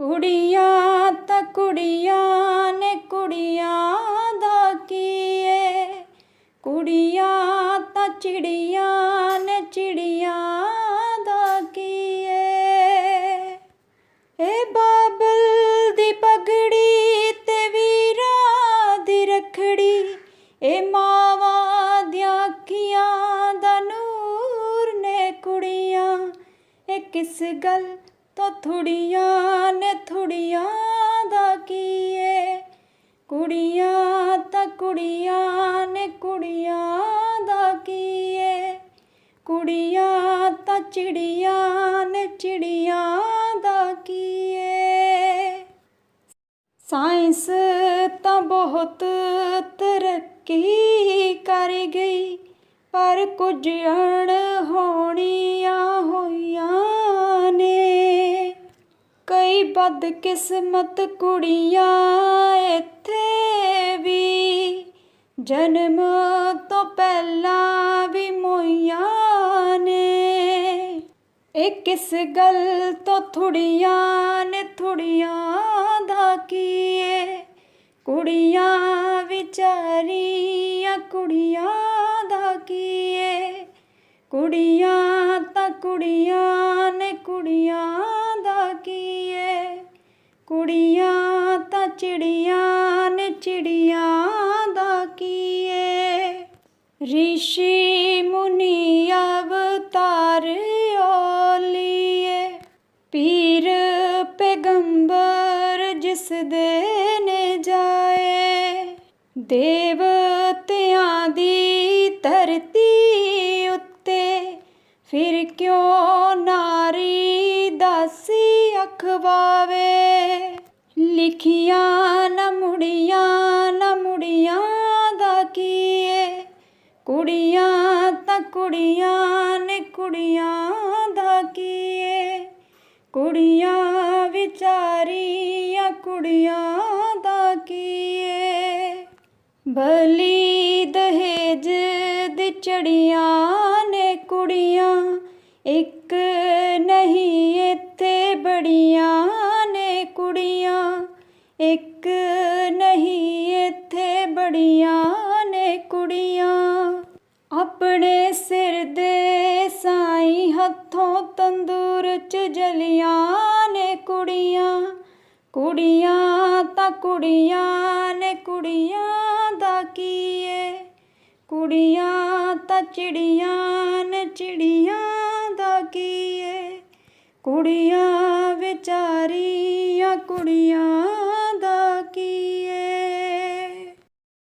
ਕੁੜੀਆਂ ਤਾਂ ਕੁੜੀਆਂ ਨੇ ਕੁੜੀਆਂ ਦਾ ਕੀ ਕੁੜੀਆਂ ਤਾਂ ਚਿੜੀਆਂ ਨੇ ਚਿੜੀਆਂ ਦਾ ਕੀ ਏ? ਬਾਬਲ ਦੀ ਪਗੜੀ ਤੇ ਵੀਰਾ ਦੀ ਰਖੜੀ ਏ ਮਾਵਾ ਦੀਆਂ ਅੱਖੀਆਂ ਦਾ ਨੂਰ ਨੇ ਕੁੜੀਆਂ। ਇਹ ਕਿਸ ਗੱਲ ਤੋਂ ਥੁੜੀਆਂ ਨੇ ਥੁੜੀਆਂ ਦਾ ਕੀ ਕੁੜੀਆਂ ਤਾਂ ਕੁੜੀਆਂ ਨੇ ਕੁੜੀਆਂ ਦਾ ਕੀ ਕੁੜੀਆਂ ਤਾਂ ਚਿੜੀਆਂ ਨੇ ਚਿੜੀਆਂ ਦਾ ਕੀ ਸਾਇੰਸ ਤਾਂ ਬਹੁਤ ਤਰੱਕੀ ਕਰ ਗਈ, ਪਰ ਕੁਝ ਅਣਹੋਣੀਆਂ ਹੋਈਆਂ ਕਈ ਬਦਕਿਸਮਤ ਕੁੜੀਆਂ ਇੱਥੇ ਵੀ। ਜਨਮ ਤੋਂ ਪਹਿਲਾਂ ਵੀ ਮੋਈਆਂ ਨੇ। ਇਹ ਕਿਸ ਗੱਲ ਤੋਂ ਥੁੜੀਆਂ ਨੇ, ਥੁੜੀਆਂ ਦਾ ਕੀ ਕੁੜੀਆਂ ਵਿਚਾਰੀਆਂ, ਕੁੜੀਆਂ ਦਾ ਕੀ ਕੁੜੀਆਂ ਤਾਂ ਕੁੜੀਆਂ ਨੇ, ਕੁੜੀਆਂ ਕੁੜੀਆਂ ਤਾਂ ਚਿੜੀਆਂ ਨੇ ਚਿੜੀਆਂ ਦਾ ਕੀ ਏ ਰਿਸ਼ੀ ਮੁਨੀ ਅਵਤਾਰ ਓਲੀਏ ਪੀਰ ਪੈਗੰਬਰ ਜਿਸ ਦੇ ਨੇ ਜਾਏ। ਦੇਵ ਫਿਰ ਕਿਉਂ ਨਾਰੀ ਦਾਸੀ ਅਖਵਾਵੇ ਲਿਖੀਆਂ ਨਾ ਮੁੜੀਆਂ ਨਾ ਮੁੜੀਆਂ ਦਾ ਕੀ ਕੁੜੀਆਂ ਤਾਂ ਕੁੜੀਆਂ ਨੇ ਕੁੜੀਆਂ ਦਾ ਕੀ ਏ? ਕੁੜੀਆਂ ਵਿਚਾਰੀਆਂ ਕੁੜੀਆਂ ਦਾ ਕੀ ਬਲੀ ਦਹੇਜ ਦੀ ਚੜੀਆਂ ਇੱਕ ਨਹੀਂ, ਇੱਥੇ ਬੜੀਆਂ ਨੇ ਕੁੜੀਆਂ। ਇੱਕ ਨਹੀਂ, ਇੱਥੇ ਬੜੀਆਂ ਨੇ ਕੁੜੀਆਂ। ਆਪਣੇ ਸਿਰ ਦੇ ਸਾਈ ਹੱਥੋਂ ਤੰਦੂਰ ਚ ਜਲੀਆਂ ਨੇ ਕੁੜੀਆਂ। ਕੁੜੀਆਂ ਤਾਂ ਕੁੜੀਆਂ ਨੇ, ਕੁੜੀਆਂ ਦਾ ਕੀ ਏ? ਕੁੜੀਆਂ ਤਾਂ ਚਿੜੀਆਂ ਨੇ, ਚਿੜੀਆਂ ਕੁੜੀਆਂ ਵਿਚਾਰੀਆਂ ਕੁੜੀਆਂ